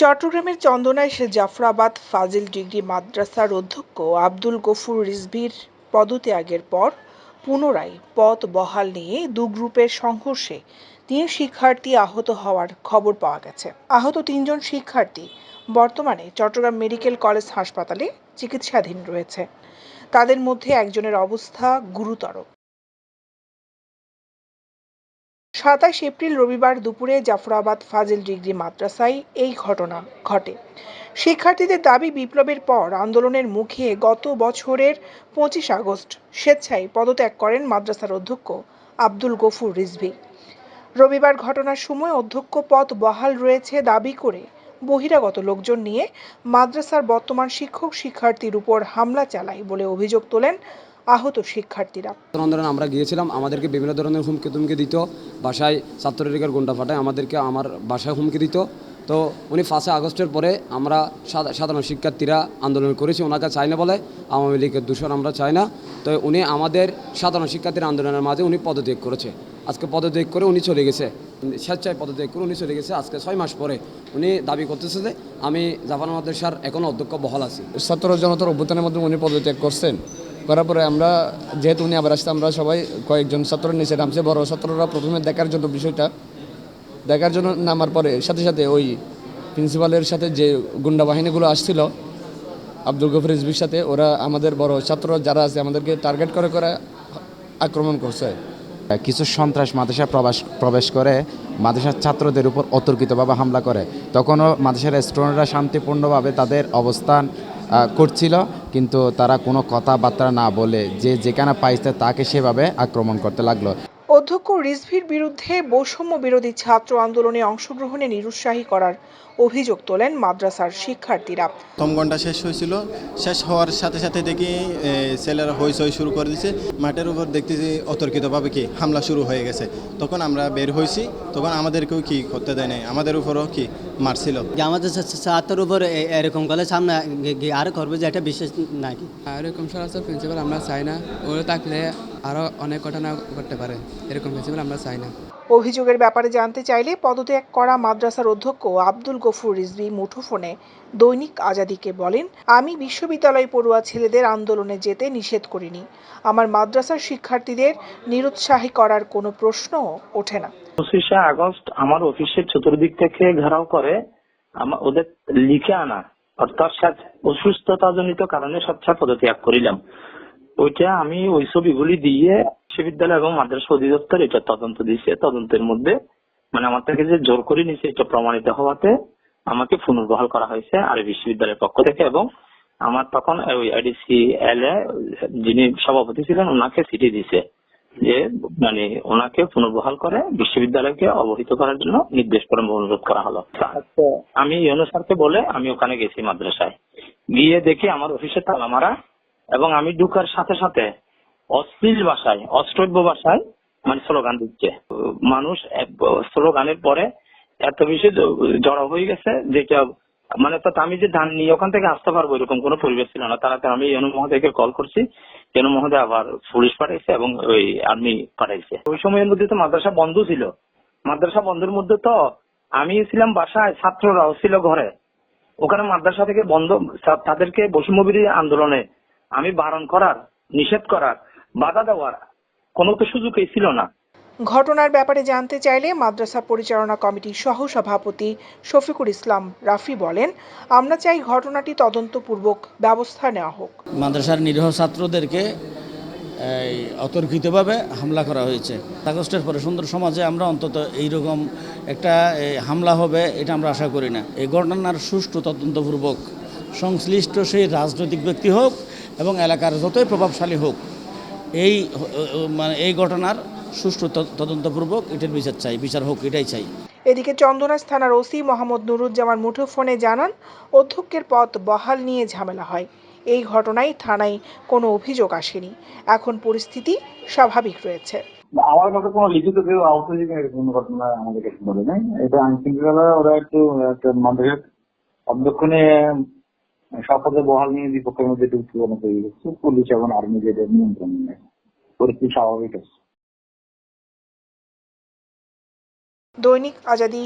চট্টগ্রামের চন্দনায় সে জাফরাবাদ ফাজিল ডিগ্রি মাদ্রাসার অধ্যক্ষ আব্দুল গফুর রিজভীর পদত্যাগের পর পুনরায় পদ বহাল নিয়ে দু গ্রুপের সংঘর্ষে তিন শিক্ষার্থী আহত হওয়ার খবর পাওয়া গেছে। আহত তিনজন শিক্ষার্থী বর্তমানে চট্টগ্রাম মেডিকেল কলেজ হাসপাতালে চিকিৎসাধীন রয়েছে। তাদের মধ্যে একজনের অবস্থা গুরুতর। সাতাশ এপ্রিল রবিবার দুপুরে জাফরাবাদ ফাজিল ডিগ্রি মাদ্রাসায় এই ঘটনা ঘটে। শিক্ষার্থীদের দাবি, বিপ্লবের পর আন্দোলনের মুখে গত বছরের পঁচিশ আগস্ট স্বেচ্ছায় পদত্যাগ করেন মাদ্রাসার অধ্যক্ষ আব্দুল গফুর রিজভী। রবিবার ঘটনার সময় অধ্যক্ষ পদ বহাল রয়েছে দাবি করে বহিরাগত লোকজন নিয়ে মাদ্রাসার বর্তমান শিক্ষক শিক্ষার্থীর উপর হামলা চালায় বলে অভিযোগ তোলেন আহত শিক্ষার্থীরা। আন্দোলনে আমরা গিয়েছিলাম আমাদেরকে বিভিন্ন ধরনের হুমকি তুমকি দিত বাসায় ছাত্রলীগের গুন্ডা ফাটায় আমাদেরকে আমার বাসায় হুমকি দিত। তো উনি ফার্স্টে আগস্টের পরে আমরা সাধা- সাধারণ শিক্ষার্থীরা আন্দোলন করেছি ওনাকে চাই না বলে আওয়ামী লীগের দূষণ আমরা চাই না। তো উনি আমাদের সাধারণ শিক্ষার্থীর আন্দোলনের মাঝে উনি পদত্যাগ করেছে। আজকে পদত্যাগ করে উনি চলে গেছে। স্বেচ্ছায় পদত্যাগ করে উনি চলে গেছে আজকে ছয় মাস পরে উনি দাবি করতেছে যে আমি জাপান মাদ্রাসার এখনও অধ্যক্ষ বহাল আছি। ছাত্র জনতার অভ্যুত্থানের মধ্যে উনি পদত্যাগ করছেন। করার পরে আমরা, যেহেতু উনি আবার আসতে আমরা সবাই কয়েকজন ছাত্র নিচে নামছে। বড় ছাত্ররা প্রথমে দেখার জন্য বিষয়টা, দেখার জন্য নামার পরে সাথে সাথে ওই প্রিন্সিপালের সাথে যে গুন্ডা বাহিনীগুলো আসছিল, আব্দুল গফর রিজবির সাথে, ওরা আমাদের বড় ছাত্র যারা আছে, আমাদেরকে টার্গেট করে করে আক্রমণ করছে। কিছু সন্ত্রাস মাদ্রাসা প্রবেশ প্রবেশ করে, মাদ্রাসার ছাত্রদের উপর অতর্কিতভাবে হামলা করে। তখনও মাদ্রাসার স্টুডেন্টরা শান্তিপূর্ণভাবে তাদের অবস্থান করছিল, কিন্তু তারা কোনো কথাবার্তা না বলে যে যেখানে পাইছে তাকে সেভাবে আক্রমণ করতে লাগল। অধ্যক্ষ রিজভির বিরুদ্ধে বৈষম্য বিরোধী ছাত্র আন্দোলনে অংশগ্রহণে নিরুৎসাহী করার অভিযোগ তোলেন মাদ্রাসার শিক্ষার্থীরা। প্রথম ঘণ্টা শেষ হয়েছিল। শেষ হওয়ার সাথে সাথে দেখি ছেলেরা হইচই শুরু করে দিছে। মাঠের উপর দেখতেছি অতর্কিতভাবে কি হামলা শুরু হয়ে গেছে। তখন আমরা বের হয়েছি তখন আমাদেরকেও কি করতে দেয় নাই? আমাদের উপরও কি মারছিল? যে আমাদের ছাত্রের উপর এরকম করলে সামনে গিয়ে- গিয়ে আর করবে যে এটা বিশেষ নাকি? আর এরকম সরাসরি প্রিন্সিপাল আমরা চাই না। ওরা থাকলে আরও অনেক ঘটনা করতে পারে। এরকম প্রিন্সিপাল আমরা চাই না। অভিযোগের ব্যাপারে জানতে চাইলে পদত্যাগ করা মাদ্রাসার অধ্যক্ষ আব্দুল গফুর রিজভী মুঠোফোনে দৈনিক আজাদিকে বলেন আমি বিশ্ববিদ্যালয় পড়ুয়া ছেলেদের আন্দোলনে যেতে নিষেধ করিনি। আমার মাদ্রাসার শিক্ষার্থীদের নিরুৎসাহী করার কোনো প্রশ্নও ওঠে না। পঁচিশে আগস্ট আমার অফিসের চতুর্দিক থেকে ঘেরাও করে আমা- ওদের লিখে আনা অর্থাৎ স্যার অসুস্থতাজনিত কারণে স্বেচ্ছা পদত্যাগ করিলাম। ওইটা আমি ওই ছবিগুলি দিয়ে বিশ্ববিদ্যালয় এবং মাদ্রাসা অধিদপ্তর এটা তদন্ত দিয়েছে। তদন্তের মধ্যে মানে আমার থেকে যে জোর করে নিছে এটা প্রমাণিত হওয়াতে আমাকে পুনর্বহাল করা হয়েছে আর বিশ্ববিদ্যালয়ের পক্ষ থেকে এবং আমার তখন ওই আইডিসি এল এ যিনি সভাপতি ছিলেন ওনাকে চিঠি দিছে যে মানে ওনাকে পুনর্বহাল করে বিশ্ববিদ্যালয়কে অবহিত করার জন্য নির্দেশ করে অনুরোধ করা হলো। তো আমি ইউনো স্যারকে বলে আমি ওখানে গেছি মাদ্রাসায়। গিয়ে দেখি আমার অফিসে তালা মারা এবং আমি ঢুকার সাথে সাথে অশ্লীল ভাষায় অষ্টব্য ভাষায় মানে স্লোগান দিচ্ছে। মানুষ স্লোগানের পরে এত বেশি জড়ো হয়ে গেছে যেটা মানে আমি যে ধান নিয়ে ওখান থেকে আসতে পারব এরকম কোনো পরিবেশ ছিল না। তারা আমি ইউনো মহোদয়কে কল করছি। ইউনো মহোদয় আবার পুলিশ পাঠাইছে এবং ওই আর্মি পাঠাইছে। ওই সময়ের মধ্যে তো মাদ্রাসা বন্ধ ছিল। মাদ্রাসা বন্ধের মধ্যে তো আমি ছিলাম বাসায়, ছাত্ররাও ছিল ঘরে। ওখানে মাদ্রাসা থেকে বন্ধ তাদেরকে বৈষম্যবিরোধী আন্দোলনে আমি বারণ করার নিষেধ করার বাধা দেওয়ার কোনো তো সুযোগই ছিল না। ঘটনার ব্যাপারে জানতে চাইলে মাদ্রাসা পরিচালনা কমিটির সহ সভাপতি শফিকুল ইসলাম রাফি বলেন আমরা চাই ঘটনাটি তদন্তপূর্বক ব্যবস্থা নেওয়া হোক। মাদ্রাসার নিরীহ ছাত্রদেরকে এই অতর্কিতভাবে হামলা করা হয়েছে। আগস্টের পরে সুন্দর সমাজে আমরা অন্তত এইরকম একটা হামলা হবে এটা আমরা আশা করি না। এই ঘটনার সুষ্ঠু তদন্তপূর্বক সংশ্লিষ্ট সেই রাজনৈতিক ব্যক্তি হোক এবং এলাকার যতই প্রভাবশালী হোক এই মানে এই ঘটনার সুষ্ঠু তদন্তপূর্বক এটার বিচার চাই বিচার হোক এটাই চাই। এদিকে চন্দনাস থানার ওসি মোহাম্মদ নুরুজ্জামান মুঠোফোনে জানান অধ্যক্ষের পদ বহাল নিয়ে ঝামেলা হয়। এই ঘটনায় থানায় কোনো অভিযোগ আসেনি। এখন পরিস্থিতি স্বাভাবিক রয়েছে। আমার কাছে কোনো লিখিত কেউ হয়েছে কোনো ঘটনা আমাদের কাছে বলে নাই। এটা আইন শৃঙ্খলা ওরা একটু একটা অধ্যক্ষ নিয়ে শপথে বহাল নিয়ে বিপক্ষের মধ্যে একটু উত্তেজনা তৈরি হচ্ছে পুলিশ এবং আর্মি যেটা নিয়ন্ত্রণ নেয়। পরিস্থিতি স্বাভাবিক আছে। দৈনিক আজাদি